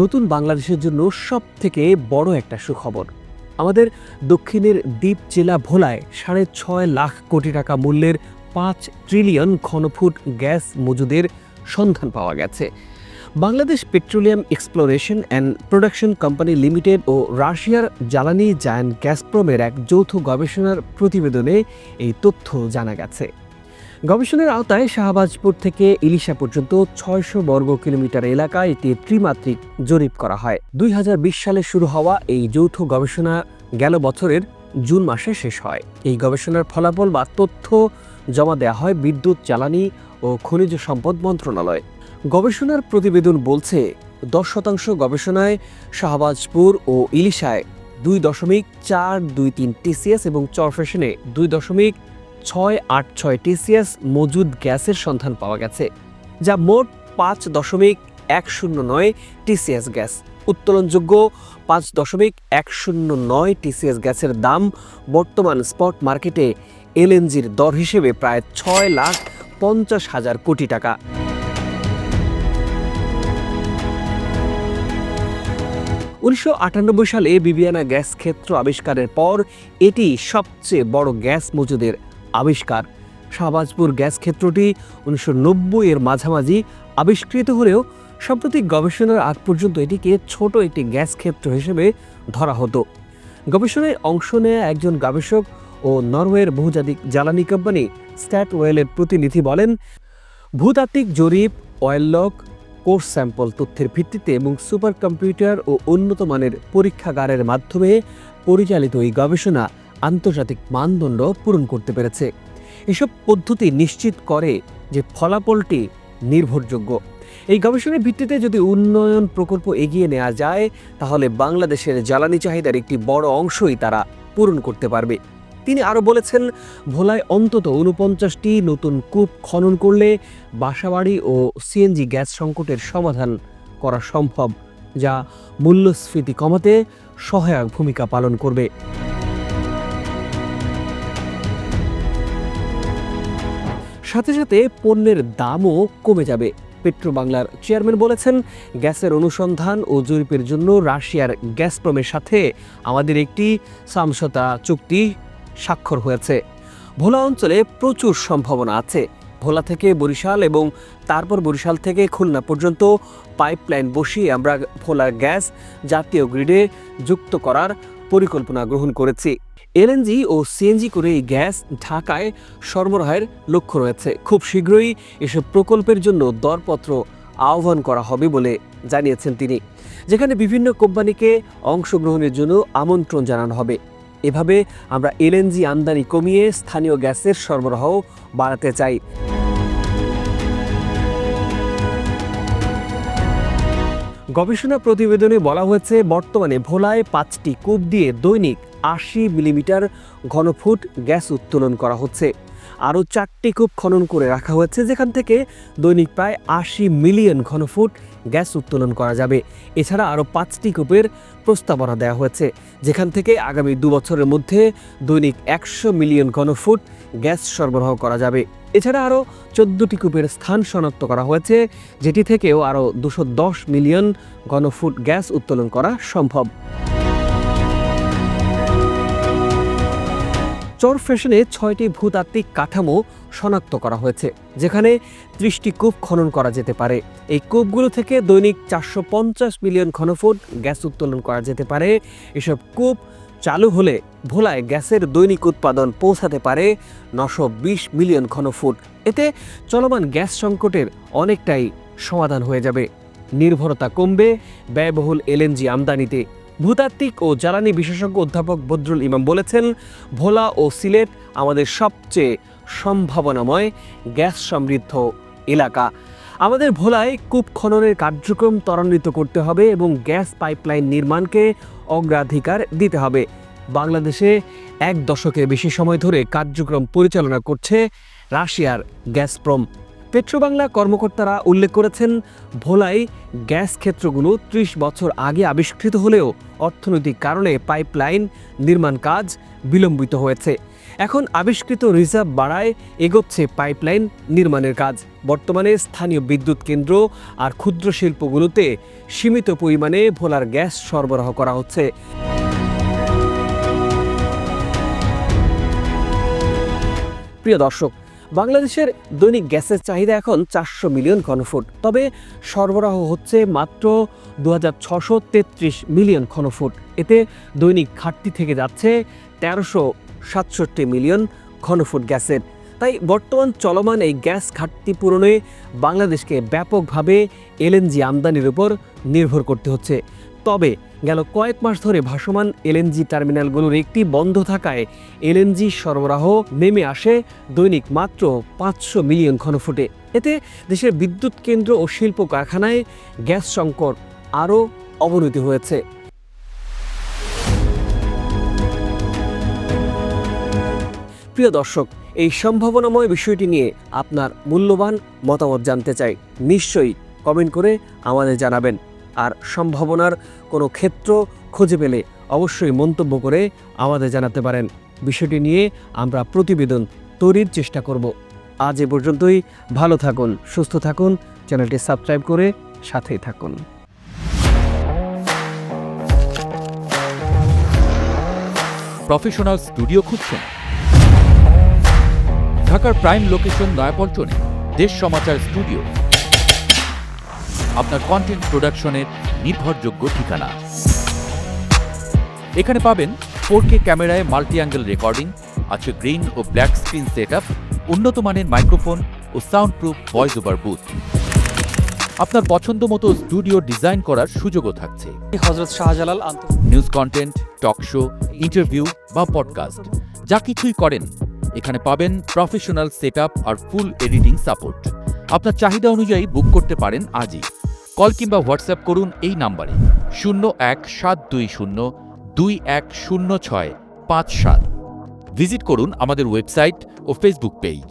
নতুন বাংলাদেশের জন্য সব থেকে বড় একটা সুখবর। আমাদের দক্ষিণের দ্বীপ জেলা ভোলায় সাড়ে ছয় লাখ কোটি টাকা মূল্যের পাঁচ ট্রিলিয়ন ঘনফুট গ্যাস মজুদের সন্ধান পাওয়া গেছে। Bangladesh petroleum exploration and production company limited ও রাশিয়ার জ্বালানি জায়ান্ট গ্যাসপ্রমের এক যৌথ গবেষণার প্রতিবেদনে এই তথ্য জানা গেছে। গবেষণার আওতায় শাহবাজপুর থেকে ইলিশা পর্যন্ত ছয়শো বর্গ কিলোমিটার এলাকায় একটি ত্রিমাত্রিক জরিপ করা হয়। দুই হাজার বিশ সালে শুরু হওয়া এই যৌথ গবেষণা গেল বছরের জুন মাসে শেষ হয়। এই গবেষণার ফলাফল বা তথ্য জমা দেওয়া হয় বিদ্যুৎ, জ্বালানি ও খনিজ সম্পদ মন্ত্রণালয়। গবেষণার প্রতিবেদন বলছে, দশ শতাংশ গবেষণায় শাহবাজপুর ও ইলিশায় দুই দশমিক চার দুই তিন টিসিএস এবং চরফেশনে দুই দশমিক ছয় আট ছয় টিসিএস মজুদ গ্যাসের সন্ধান পাওয়া গেছে, যা মোট পাঁচ দশমিক এক শূন্য নয় টিসিএস গ্যাস। উত্তোলনযোগ্য পাঁচ দশমিক এক শূন্য নয় টিসিএস গ্যাসের দাম বর্তমান স্পট মার্কেটে এলএনজির দর হিসেবে প্রায় ছয় লাখ পঞ্চাশ হাজার কোটি টাকা। উনিশশো আটানব্বই সালে বিবিয়ানা গ্যাস ক্ষেত্র আবিষ্কারের পর এটি সবচেয়ে বড় গ্যাস মজুদের আবিষ্কার। শাহবাজপুর গ্যাস ক্ষেত্রটি উনিশশো এর মাঝামাঝি আবিষ্কৃত হলেও সাম্প্রতিক গবেষণার আগ পর্যন্ত এটিকে ছোট একটি গ্যাস ক্ষেত্র হিসেবে ধরা হতো। গবেষণায় অংশ নেয়া একজন গবেষক ও নরওয়ের বহুজাতিক জ্বালানি কোম্পানি স্ট্যাট ওয়েলের প্রতিনিধি বলেন, ভূতাত্ত্বিক জরিপ, অয়েল লক কোর্স স্যাম্পল তথ্যের ভিত্তিতে এবং সুপার কম্পিউটার ও উন্নত মানের পরীক্ষাগারের মাধ্যমে পরিচালিত এই গবেষণা আন্তর্জাতিক মানদণ্ড পূরণ করতে পেরেছে। এসব পদ্ধতি নিশ্চিত করে যে ফলাফলটি নির্ভরযোগ্য। এই গবেষণার ভিত্তিতে যদি উন্নয়ন প্রকল্প এগিয়ে নেওয়া যায়, তাহলে বাংলাদেশের জ্বালানি চাহিদার একটি বড় অংশই তারা পূরণ করতে পারবে। তিনি আরও বলেছেন, ভোলায় অন্তত উনপঞ্চাশটি নতুন কূপ খনন করলে বাসাবাড়ি ও সিএনজি গ্যাস সংকটের সমাধান করা সম্ভব, যা মূল্যস্ফীতি কমাতে সহায়ক ভূমিকা পালন করবে। সাথে সাথে পণ্যের দামও কমে যাবে। পেট্রো বাংলার চেয়ারম্যান বলেছেন, গ্যাসের অনুসন্ধান ও জরিপের জন্য রাশিয়ার গ্যাসপ্রমের সাথে আমাদের একটি সমঝোতা চুক্তি স্বাক্ষর হয়েছে। ভোলা অঞ্চলে প্রচুর সম্ভাবনা আছে। ভোলা থেকে বরিশাল এবং তারপর বরিশাল থেকে খুলনা পর্যন্ত পাইপলাইন বসিয়ে আমরা ভোলার গ্যাস জাতীয় গ্রিডে যুক্ত করার পরিকল্পনা গ্রহণ করেছি। এলএনজি ও সিএনজি করে এই গ্যাস ঢাকায় সরবরাহের লক্ষ্য রয়েছে। খুব শীঘ্রই এসব প্রকল্পের জন্য দরপত্র আহ্বান করা হবে বলে জানিয়েছেন তিনি। যেখানে বিভিন্ন কোম্পানিকে অংশগ্রহণের জন্য আমন্ত্রণ জানানো হবে। এভাবে আমরা এলএনজি আমদানি কমিয়ে স্থানীয় গ্যাসের সরবরাহ বাড়াতে চাই। গবেষণা প্রতিবেদনে বলা হয়েছে, বর্তমানে ভোলায় পাঁচটি কূপ দিয়ে দৈনিক আশি মিলিমিটার ঘনফুট গ্যাস উত্তোলন করা হচ্ছে। আরও চারটি কূপ খনন করে রাখা হয়েছে, যেখান থেকে দৈনিক প্রায় আশি মিলিয়ন ঘনফুট গ্যাস উত্তোলন করা যাবে। এছাড়া আরও পাঁচটি কূপের প্রস্তাবনা দেওয়া হয়েছে, যেখান থেকে আগামী দু বছরের মধ্যে দৈনিক একশো মিলিয়ন ঘনফুট গ্যাস সরবরাহ করা যাবে। এছাড়া আরও চোদ্দটি কূপের স্থান শনাক্ত করা হয়েছে, যেটি থেকেও আরও দুশো মিলিয়ন ঘনফুট গ্যাস উত্তোলন করা সম্ভব। চর ফ্যাশনে ছয়টি ভূতাত্ত্বিক কাঠামো শনাক্ত করা হয়েছে, যেখানে ত্রিশটি কূপ খনন করা যেতে পারে। এই কূপগুলো থেকে দৈনিক চারশো পঞ্চাশ মিলিয়ন ঘনফুট গ্যাস উত্তোলন করা যেতে পারে। এসব কূপ চালু হলে ভোলায় গ্যাসের দৈনিক উৎপাদন পৌঁছাতে পারে নশো বিশ মিলিয়ন ঘনফুট। এতে চলমান গ্যাস সংকটের অনেকটাই সমাধান হয়ে যাবে। নির্ভরতা কমবে, ব্যয়বহুল এলএনজি আমদানিতে ভূতাত্ত্বিক ও জ্বালানি বিশেষজ্ঞ অধ্যাপক বদরুল ইমাম বলেছেন, ভোলা ও সিলেট আমাদের সবচেয়ে সম্ভাবনাময় গ্যাস সমৃদ্ধ এলাকা। আমাদের ভোলায় কূপ খননের কার্যক্রম ত্বরান্বিত করতে হবে এবং গ্যাস পাইপলাইন নির্মাণকে অগ্রাধিকার দিতে হবে। বাংলাদেশে এক দশকের বেশি সময় ধরে কার্যক্রম পরিচালনা করছে রাশিয়ার গ্যাসপ্রম। পেট্রোবাংলা কর্মকর্তারা উল্লেখ করেছেন, ভোলায় গ্যাস ক্ষেত্রগুলো ত্রিশ বছর আগে আবিষ্কৃত হলেও অর্থনৈতিক কারণে পাইপলাইন নির্মাণ কাজ বিলম্বিত হয়েছে। এখন আবিষ্কৃত রিজার্ভ বাড়ায় এগোচ্ছে পাইপলাইন নির্মাণের কাজ। বর্তমানে স্থানীয় বিদ্যুৎ কেন্দ্র আর ক্ষুদ্র শিল্পগুলোতে সীমিত পরিমাণে ভোলার গ্যাস সরবরাহ করা হচ্ছে। প্রিয় দর্শক বাংলাদেশের দৈনিক গ্যাসের চাহিদা এখন চারশো মিলিয়ন ঘনফুট। তবে সরবরাহ হচ্ছে মাত্র দু মিলিয়ন ঘনফুট। এতে দৈনিক ঘাটতি থেকে যাচ্ছে তেরোশো সাতষট্টি মিলিয়ন ঘনফুট গ্যাসের। তাই বর্তমান চলমান এই গ্যাস ঘাটতি পূরণে বাংলাদেশকে ব্যাপকভাবে এলএনজি আমদানির উপর নির্ভর করতে হচ্ছে। তবে গেল কয়েক মাস ধরে ভাসমান এলএনজি টার্মিনালগুলোর একটি বন্ধ থাকায় এলএনজি সরবরাহ নেমে আসে দৈনিক মাত্র পাঁচশো মিলিয়ন ঘনফুটে। এতে দেশের বিদ্যুৎ কেন্দ্র ও শিল্প কারখানায় গ্যাস সংকট আরও অবনতি হয়েছে। প্রিয় দর্শক, এই সম্ভাবনাময় বিষয়টি নিয়ে আপনার মূল্যবান মতামত জানতে চাই। নিশ্চয়ই কমেন্ট করে আমাদের জানাবেন। আর সম্ভাবনার কোনো ক্ষেত্র খুঁজে পেলে অবশ্যই মন্তব্য করে আমাদের জানাতে পারেন। বিষয়টি নিয়ে আমরা প্রতিবেদন তৈরির চেষ্টা করব। আজ এ পর্যন্তই, ভালো থাকুন, সুস্থ থাকুন, চ্যানেলটি সাবস্ক্রাইব করে সাথেই থাকুন। প্রফেশনাল স্টুডিও খুঁজছেন? ঢাকার প্রাইম লোকেশন নয়াপল্টনে দেশ সমাচার স্টুডিও। আপনার কন্টেন্ট প্রোডাকশনের নির্ভরযোগ্য ঠিকানা। এখানে পাবেন ফোর কে ক্যামেরায় মাল্টি অ্যাঙ্গেল রেকর্ডিং আছে গ্রিন ও ব্ল্যাক স্ক্রিন সেট আপ উন্নত মানের মাইক্রোফোন ও sound proof voice over booth আপনার পছন্দ মতো স্টুডিও ডিজাইন করার সুযোগও থাকছে। Hazrat Shahjalal news content talk show interview বা পডকাস্ট যা কিছুই করেন। এখানে পাবেন প্রফেশনাল সেটআপ আর ফুল এডিটিং সাপোর্ট আপনার চাহিদা অনুযায়ী বুক করতে পারেন আজই। কল কিংবা হোয়াটসঅ্যাপ করুন এই নাম্বারে। শূন্য এক সাত দুই শূন্য, দুই এক শূন্য ছয় পাঁচ সাত। ভিজিট করুন আমাদের ওয়েবসাইট ও ফেসবুক পেজ।